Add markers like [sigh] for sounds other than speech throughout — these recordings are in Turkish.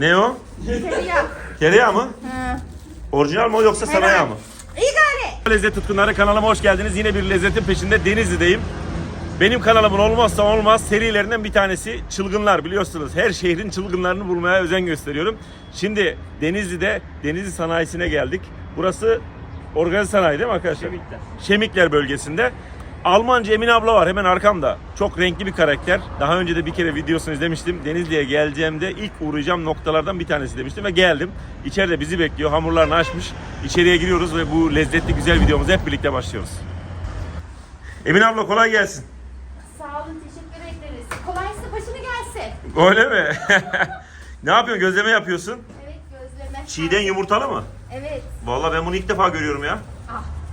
Ne o? Tereyağı. Tereyağı mı? Ha. Orijinal mı yoksa sanayi mı? İyi gari. Lezzet tutkunları kanalıma hoş geldiniz. Yine bir lezzetin peşinde Denizli'deyim. Benim kanalımın olmazsa olmaz serilerinden bir tanesi çılgınlar biliyorsunuz. Her şehrin çılgınlarını bulmaya özen gösteriyorum. Şimdi Denizli'de Denizli sanayisine geldik. Burası organize sanayi değil mi arkadaşlar? Şemikler. Şemikler bölgesinde. Almanca Emin abla var hemen arkamda. Çok renkli bir karakter. Daha önce de bir kere videosunu izlemiştim. Denizli'ye geleceğimde ilk uğrayacağım noktalardan bir tanesi demiştim ve geldim. İçeride bizi bekliyor. Hamurlarını açmış. İçeriye giriyoruz ve bu lezzetli güzel videomuza hep birlikte başlıyoruz. Emin abla kolay gelsin. Sağ olun teşekkür ederiz. Kolaysa başını gelsin. Öyle mi? [laughs] ne yapıyorsun? Gözleme yapıyorsun. Evet gözleme. Çiğden yumurtalı mı? Evet. Vallahi ben bunu ilk defa görüyorum ya.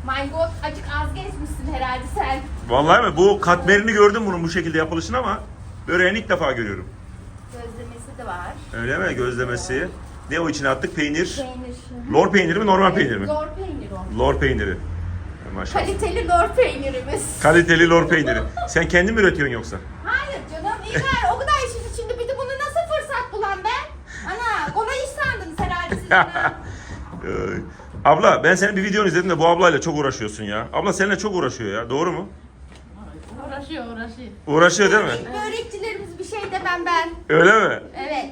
God acık az gezmişsin herhalde sen. Vallahi mi? Bu katmerini gördüm bunun bu şekilde yapılışını ama böreğini ilk defa görüyorum. Gözlemesi de var. Öyle mi? Gözlemesi. Ne o içine attık? Peynir. Peynir. Lor peyniri mi? Normal peynir mi? Lor peynir o. Lor peyniri. Maşallah. Kaliteli lor peynirimiz. Kaliteli lor peyniri. Sen kendin mi üretiyorsun yoksa? Hayır canım iyi gari o kadar işin içinde bir de bunu nasıl fırsat bulan ben? Ana kolay iş sandınız herhalde. [laughs] Abla ben senin bir videonu izledim de bu ablayla çok uğraşıyorsun ya. Abla seninle çok uğraşıyor ya. Doğru mu? Uğraşıyor uğraşıyor. Uğraşıyor değil mi? Börekçilerimiz bir şey demem ben. Öyle mi? Evet.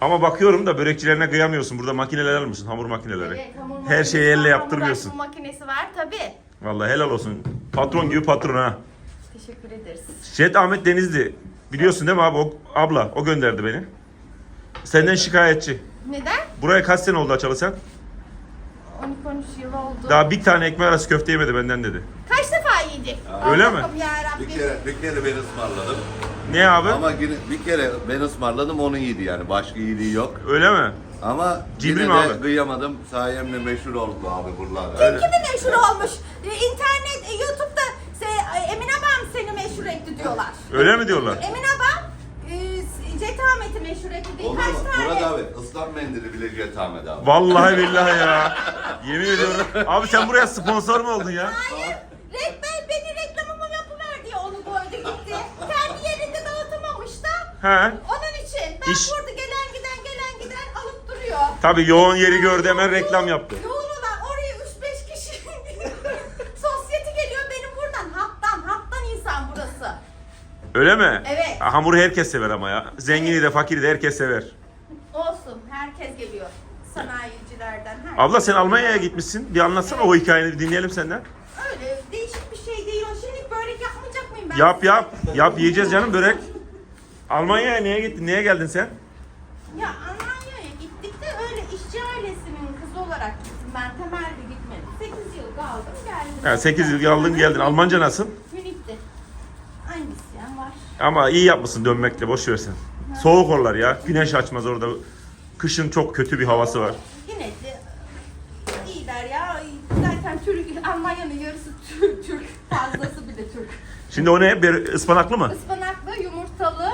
Ama bakıyorum da börekçilerine kıyamıyorsun. Burada makineler almışsın, hamur makineleri. Evet, hamur Her makinesi şeyi elle var, yaptırmıyorsun. Hamur açma makinesi var tabi. Vallahi helal olsun. Patron gibi patron ha. Teşekkür ederiz. Şehit Ahmet Denizli. Biliyorsun değil mi abi? O, abla o gönderdi beni. Senden şikayetçi. Neden? Buraya kaç sene oldu açalı sen? 12-13 yıl oldu. Daha bir tane ekmek arası köfte yemedi benden dedi. Kaç defa yedik? Öyle mi? Allah'ım yarabbim. Bir kere, bir kere ben ısmarladım. Ne abi? Ama yine bir kere ben ısmarladım onu yedi yani. Başka iyiliği yok. Öyle mi? Ama Cimri yine mi de abi? kıyamadım. Sayemle meşhur oldu abi buralarda. Kim kimi meşhur olmuş? Ee, İnternet, e, YouTube'da se, Emin Abam seni meşhur etti diyorlar. Öyle mi diyorlar? Emin Abam Cet Ahmet'i meşhur etti. Olur mu? Kaç tane? Murat abi ıslan mendili bile Jet Ahmet abi. Vallahi billahi ya. Yemin ediyorum. Abi sen buraya sponsor mu oldun ya? Hayır. Rekmen beni reklamımı yapıver diye onu koydu gitti. Kendi yerinde dağıtamamış da. He. Onun için ben İş- burada gelen giden gelen giden alıp duruyor. Tabii yoğun yeri gördü hemen reklam yaptı. Yoğun olan oraya 3-5 kişi [laughs] sosyeti geliyor benim buradan. Hattan, hattan insan burası. Öyle mi? Evet. Ha, Hamuru herkes sever ama ya. Zengini de fakiri de herkes sever. Olsun, herkes geliyor. Sanayicilerden her Abla sen Almanya'ya gitmişsin. Bir anlatsana o hikayeni bir dinleyelim senden. Öyle değişik bir şey değil o. Şimdi börek yapmayacak mıyım ben? Yap yap. Yap yiyeceğiz canım börek. Almanya'ya niye gittin? Niye geldin sen? Ya Almanya'ya gittik de öyle işçi ailesinin kızı olarak gittim. Ben temelli gitmedim. 8 yıl kaldım geldim. Ha, 8 yıl kaldın geldin. Almanca nasıl? Ama iyi yapmışsın dönmekle boş versin. Soğuk oralar ya. Güneş açmaz orada. Kışın çok kötü bir havası var. Yine de iyiler ya. Zaten Türk, Almanya'nın yarısı Türk, Türk. Fazlası bile Türk. Şimdi o ne? Bir ıspanaklı mı? Ispanaklı, yumurtalı,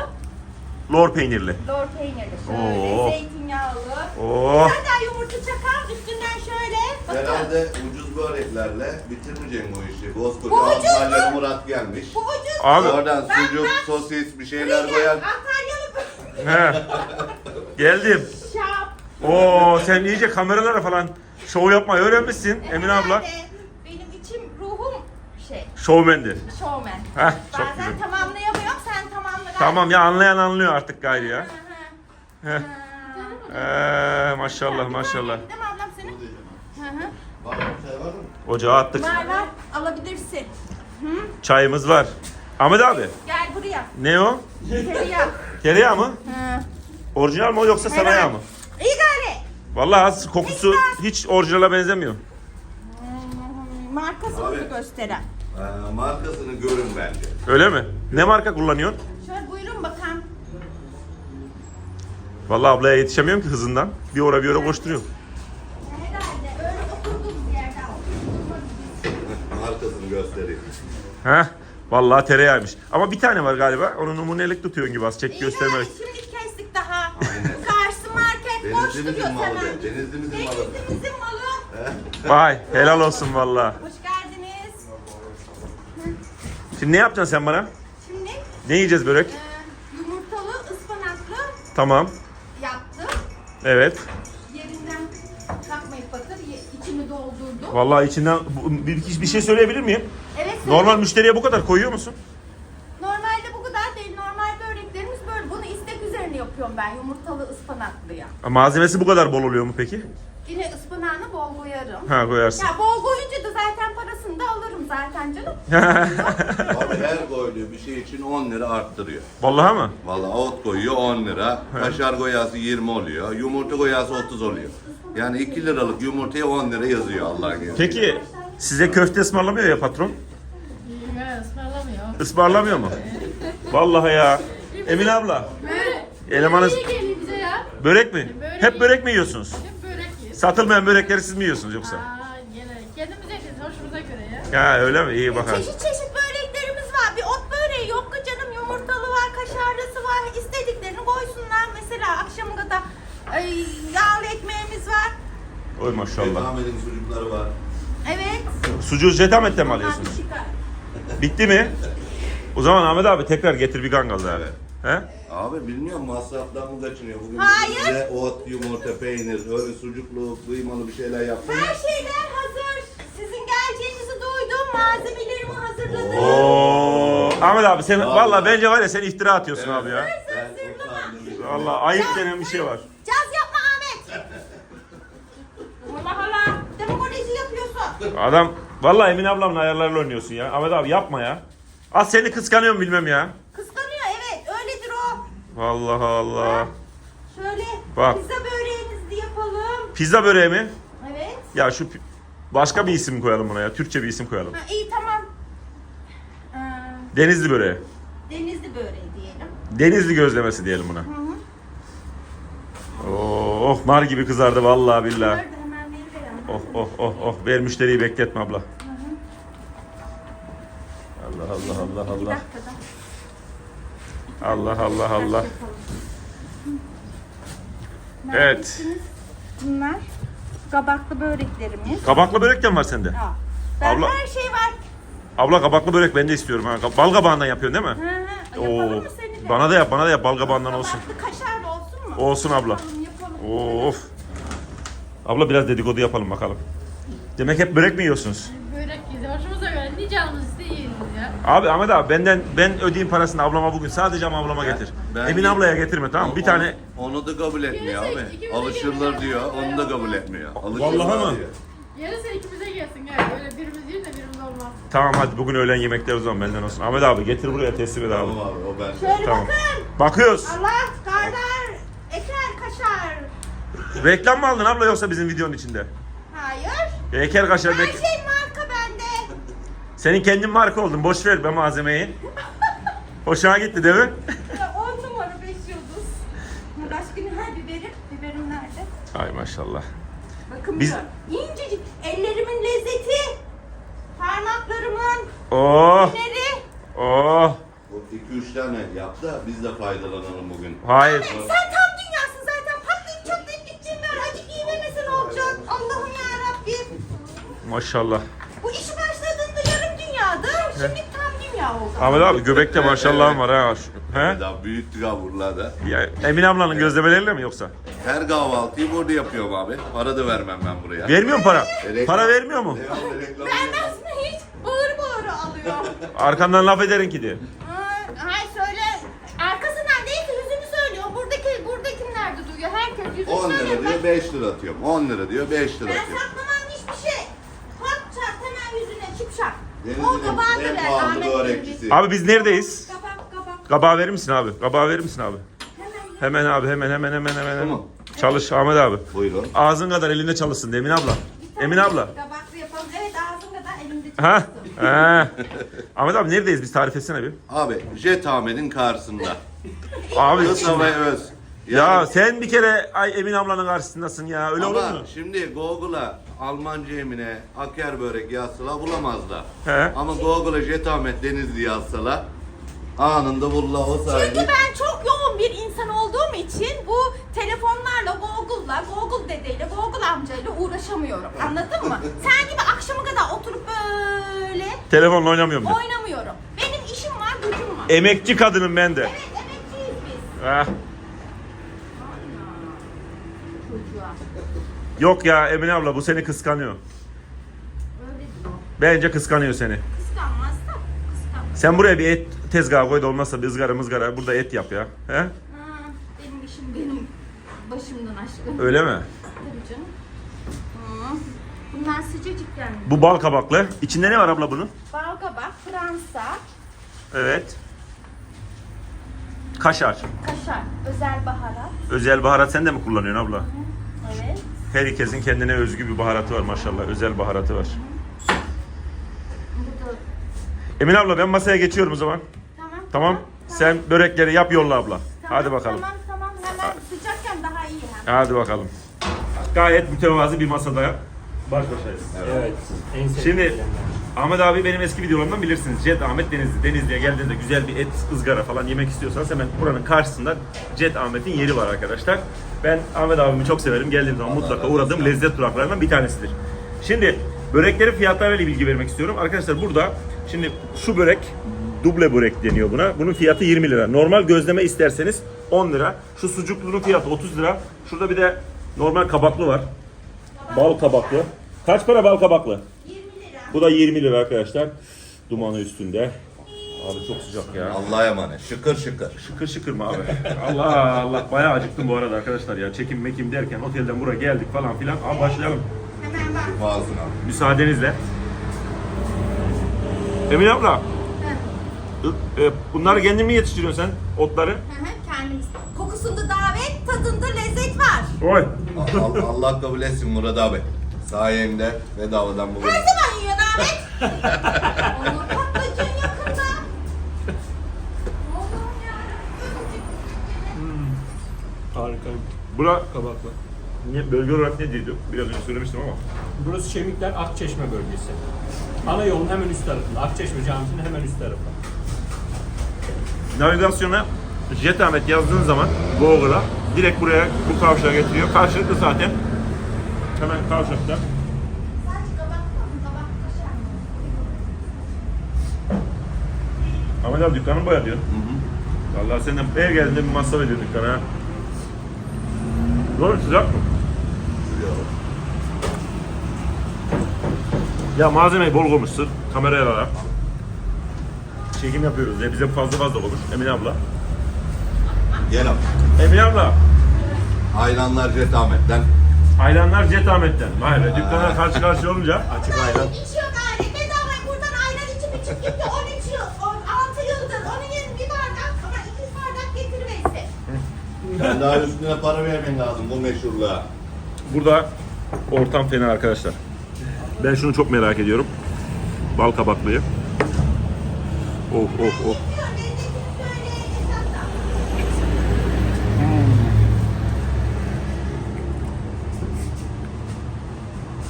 Lor peynirli. lor peynirli şöyle, Oo. zeytinyağlı. Oh. Hatta yumurta çakal üstünden şöyle. Bakın. Herhalde ucuz böreklerle bitirmeyeceğim bu işi. Koskoca Bu ucuz Antalya mu? Murat gelmiş. Bu ucuz. Abi. Oradan sucuk, sosis bir şeyler koyan. Antalyalı He. Geldim. şap. Oo sen iyice kameralara falan şov yapmayı öğrenmişsin Emin abla. Herhalde Benim içim, ruhum şey, Şovmendi. showman. Heh, çok Bazen güzel. tamamlayamıyorum, sen tamamla. Tamam ya anlayan anlıyor artık gayrı ya. Heh. Ee, maşallah maşallah. Değil mi ablam senin? Hı hı. Var mı? Şey var mı? Ocağa attık. Var var, alabilirsin. Çayımız var. Ahmet abi Gel buraya. ne o? Tereyağı. Tereyağı mı? Hı. Orijinal mı yoksa sanayi mı? İyi gari. Vallahi az kokusu hiç orijinale benzemiyor. Markasını Abi. gösteren. Ee, markasını görün bence. Öyle mi? Ne marka kullanıyorsun? Şöyle buyurun bakalım. Vallahi ablaya yetişemiyorum ki hızından. Bir ora bir ora koşturuyor. Herhalde öyle oturduğumuz yerden Markasını göstereyim. Heh. Vallahi tereyağıymış. Ama bir tane var galiba. Onu numunelik tutuyorsun gibi az. Çek İyi göstermelik. Şimdi kestik daha. Aynen. Karşı market boş duruyor Denizlimizin malı hemen. be. Denizlimizin malı. Denizlimizin malı. Vay helal olsun vallahi. Hoş geldiniz. Şimdi ne yapacaksın sen bana? Şimdi Ne yiyeceğiz börek? e, yumurtalı ıspanaklı Tamam. yaptım. Evet. İçini doldurdum. Vallahi içinden bu- bir, bir şey söyleyebilir miyim? Evet. Normal müşteriye bu kadar koyuyor musun? Normalde bu kadar değil. Normal böreklerimiz böyle. Bunu istek üzerine yapıyorum ben. Yumurtalı ıspanaklıya. Malzemesi bu kadar bol oluyor mu peki? Yine ıspanağını bol koyarım. Ha koyarsın. Ya bol koyunca da zaten parasını da alırım zaten canım. [laughs] Abi her koyduğu bir şey için 10 lira arttırıyor. Vallahi mı? Vallahi ot koyuyor 10 lira, kaşar koyası 20 oluyor, yumurta koyası 30 oluyor. Yani 2 liralık yumurtaya 10 lira yazıyor Allah'ın izniyle. Peki size köfte ısmarlamıyor ya patron? Ben ısmarlamıyor. Ismarlamıyor mu? Vallahi ya. Emine abla. Börek. Elemanız- ya? Börek mi? Börek Hep börek mi yiyorsunuz? Hep börek yiyoruz. Satılmayan börekleri siz mi yiyorsunuz yoksa? Aa gene kendimize yeriz hoşumuza göre ya. Ha öyle mi? İyi bakalım. Çeşit çeşit böreklerimiz var. Bir ot böreği yok canım. Yumurtalı var, kaşarlısı var. İstediklerini koysunlar. Mesela akşamı da ay, yağlı var. Oy maşallah. Ahmet'in çocukları var. Evet. Sucuğu Jetamet'ten mi alıyorsunuz? çıkar. Bitti mi? O zaman Ahmet abi tekrar getir bir gangal daha. Evet. He? Abi bilmiyorum masraftan mı kaçınıyor? Bugün Hayır. bize ot, yumurta, peynir, öyle sucuklu, kıymalı bir şeyler yapsın. Her şeyler hazır. Sizin geleceğinizi duydum. Malzemelerimi hazırladım. Oo. Ahmet abi sen Vallahi. vallahi bence var ya sen iftira atıyorsun abi ya. Ben utandım. Vallahi ayıp denen bir şey var. Caz yapma Ahmet. Allah Allah. Demokrasi yapıyorsun. Adam vallahi Emin ablamla ayarlarla oynuyorsun ya. Ahmet abi yapma ya. Az seni kıskanıyorum bilmem ya. Kıskanıyor evet. Öyledir o. Allah Allah. Şöyle Bak. pizza böreğimizi yapalım. Pizza böreği mi? Evet. Ya şu pi- başka bir isim koyalım buna ya. Türkçe bir isim koyalım. Ha, iyi tamam. Ee, Denizli böreği. denizli böreği diyelim. Denizli gözlemesi diyelim buna. Oh, nar gibi kızardı vallahi billahi. Bunları da. Oh oh oh oh ver müşteriyi bekletme abla. Allah Allah Allah Allah. Allah Allah Allah. Evet. Bunlar kabaklı böreklerimiz. Kabaklı börek de mi var sende? Ha. Ben Abla- her şey var. Abla kabaklı börek ben de istiyorum ha. Bal kabağından yapıyorsun değil mi? Hı hı. Yapalım mı seni de? Bana da yap, bana da yap. Bal kabağından olsun. Kabaklı kaşarlı olsun mu? Olsun abla. Yapalım yapalım. Of. Abla biraz dedikodu yapalım bakalım. Demek hep börek mi yiyorsunuz? Börek yiyoruz hoşumuza göre. Ne canımız yiyoruz ya. Abi Ahmet abi benden ben ödeyeyim parasını ablama bugün sadece ama ablama getir. ben- Emin ablaya getirme tamam mı? Bir tane Onu da kabul etmiyor abi. Alışırlar diyor, onu da kabul etmiyor. Alışırlar Vallahi mı? diyor. Yarısı ikimize gelsin gel. Böyle birimiz yiyor da birimiz olmaz. tamam hadi bugün öğlen yemekler o zaman benden olsun. Ahmet abi getir buraya teslim et abi. Tamam abi, o bende. Şöyle Tamam. bakın. Bakıyoruz. Allah kardar, eker kaşar. Reklam mı aldın abla yoksa bizim videonun içinde? Hayır. Eker kaşar Her bek. şey marka bende. Senin kendin marka oldun. Boş ver be malzemeyi. Hoşuna gitti değil mi? [laughs] 10 numara 5 yıldız. Başka ne? Ha biberim. Biberim nerede? Ay maşallah. Bakın Biz- Biz... İncecik. Ellerimin lezzeti. Parmaklarımın Oh neri. oh. O 2-3 tane yap da biz de faydalanalım bugün. Hayır. Sen Maşallah. Bu iş başladığında yarım dünyadı. Şimdi tam dünya oldu. Ahmet abi göbekte maşallahım var ha. He? Daha büyüttük ha buralarda. Ya, Emin ablanın gözlemeleriyle mi yoksa? Her kahvaltıyı burada yapıyorum abi. Para da vermem ben buraya. Vermiyor mu para? Reklam- Para vermiyor mu? Devamlı reklam Vermez mi hiç? Bağır bağır alıyor. Arkandan laf ederin ki diye. Ay, söyle. Arkasından değil ki yüzünü söylüyor. Buradaki buradakiler de duyuyor. Herkes yüzünü 10 söylüyor. lira diyor 5 lira atıyorum. 10 lira diyor 5 lira Ben atıyorum. Denizli'nin kabağı en ver. pahalı Ahmet börekçisi. Abi biz neredeyiz? Kabağı verir misin abi? Kabağı verir misin abi? Hemen. Abi hemen hemen hemen hemen. hemen. Tamam. Çalış Ahmet abi. Buyurun. Ağzın kadar elinde çalışsın Emin abla. Emin abla. Kabaklı yapalım. Evet ağzın kadar elimde Ha? çıksın. Ha. Ahmet abi neredeyiz biz tarif etsene bir. Abi Jet Ahmet'in karşısında. Abi Kısa ve öz. Ya Yani- sen bir kere ay Emin ablanın karşısındasın ya öyle olur Ama mu? şimdi Google'a Almanca emine aker börek yazsalar bulamazlar. He. Ama Google'a Jet Ahmet Denizli yazsalar anında bulurlar o Çünkü ben çok yoğun bir insan olduğum için bu telefonlarla, Google'la, Google dedeyle, Google amcayla uğraşamıyorum. Anladın mı? [laughs] Sen gibi akşama kadar oturup böyle Telefonla oynamıyorum ben. oynamıyorum. Benim işim var, gücüm var. Emekçi kadınım ben de. Evet, emekçiyiz biz. Ha. Yok ya Emine abla bu seni kıskanıyor. Öyledir o. Bence kıskanıyor seni. Kıskanmaz da kıskanmaz. Sen buraya bir et tezgahı koy da olmazsa bir ızgara mızgara burada et yap ya. He? Ha, benim işim benim başımdan aşkım. Öyle mi? Tabii canım. Hı. Bunlar sıcacık yani. Bu bal kabaklı. İçinde ne var abla bunun? Balgabak, Fransa, Evet. Kaşar. kaşar, özel baharat. Özel baharat sen de mi kullanıyorsun abla? Evet. Herkesin kendine özgü bir baharatı var maşallah. Özel baharatı var. Bu da Emine abla ben masaya geçiyorum o zaman. tamam. Tamam. Sen börekleri yap yolla abla. Tamam, Hadi bakalım. Tamam tamam hemen sıcakken daha iyi hem. Hadi bakalım. Gayet mütevazı bir masada baş başayız. Evet. En sevdiğim Şimdi yerler. Ahmet abi benim eski videolarımdan bilirsiniz. Jet Ahmet Denizli. Denizli'ye geldiğinde güzel bir et ızgara falan yemek istiyorsanız hemen buranın karşısında Jet Ahmet'in yeri var arkadaşlar. Ben Ahmet abimi çok severim. Geldiğim zaman mutlaka uğradığım lezzet duraklarından bir tanesidir. Şimdi böreklerin fiyatlarıyla bilgi vermek istiyorum. Arkadaşlar burada şimdi şu börek duble börek deniyor buna. Bunun fiyatı 20 lira. Normal gözleme isterseniz 10 lira. Şu sucuklunun fiyatı 30 lira. Şurada bir de normal kabaklı var. Bal kabaklı. Kaç para bal kabaklı? 20 lira. Bu da 20 lira arkadaşlar. Dumanı üstünde. Abi çok sıcak ya. Allah'a emanet. Şıkır şıkır. Şıkır şıkır mı abi? [laughs] Allah Allah bayağı acıktım bu arada arkadaşlar ya. Çekim mekim derken otelden buraya geldik falan filan. Abi başlayalım. Hemen bak. Ağzına. Müsaadenizle. Emine abla. e, Bunları kendin mi yetiştiriyorsun sen otları? Hı hı, Kendimiz. Kokusunda davet, tadında lezzet var. Oy. Allah, Allah kabul etsin Murat abi. Sayende bedavadan bugün. Her zaman Olur patlıcan yakında. Oğlum ya. Harika. Bura Kabaklı. niye bölge olarak ne diyorduk? Biraz önce söylemiştim ama. Burası Şemikler Akçeşme bölgesi. Ana yolun hemen üst tarafında. Akçeşme Camisi'nin hemen üst tarafı. Navigasyona Jet Ahmet yazdığın zaman Google'a direkt buraya bu kavşağa getiriyor. Karşılıklı zaten. Hemen kavşakta. Sadece kabak mı? Kabak kaşar mı? Ahmet abi dükkanı boya diyor. Vallahi senden her geldiğinde bir masraf ediyor dükkana. Doğru sıcak mı? Ya malzemeyi bol koymuşsun kameraya alarak. Çekim yapıyoruz ya bize fazla fazla olmuş Emine abla. Gel abi. Emine abla Ayranlar Jet Ahmet'ten. Ayranlar Jet Ahmet'ten. Vay be dükkana karşı karşıya olunca. Açık ayran. İçiyor gayret. Bedava buradan ayran içip içip gitti. 13 Ben daha üstüne para vermen lazım bu meşhurluğa. Burada ortam fena arkadaşlar. Ben şunu çok merak ediyorum. Bal kabaklıyı. Lezzetini söyle hesapla.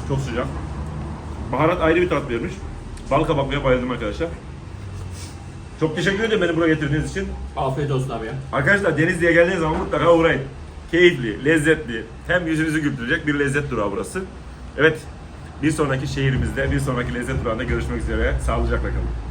Çok sıcak. Baharat ayrı bir tat vermiş. Bal kabaklıya bayıldım arkadaşlar. Çok teşekkür ederim beni buraya getirdiğiniz için. Afiyet olsun abi ya. Arkadaşlar Denizli'ye geldiğiniz zaman mutlaka uğrayın. Keyifli, lezzetli, hem yüzünüzü güldürecek bir lezzet durağı burası. Evet, bir sonraki şehrimizde, bir sonraki lezzet durağında görüşmek üzere. Sağlıcakla kalın.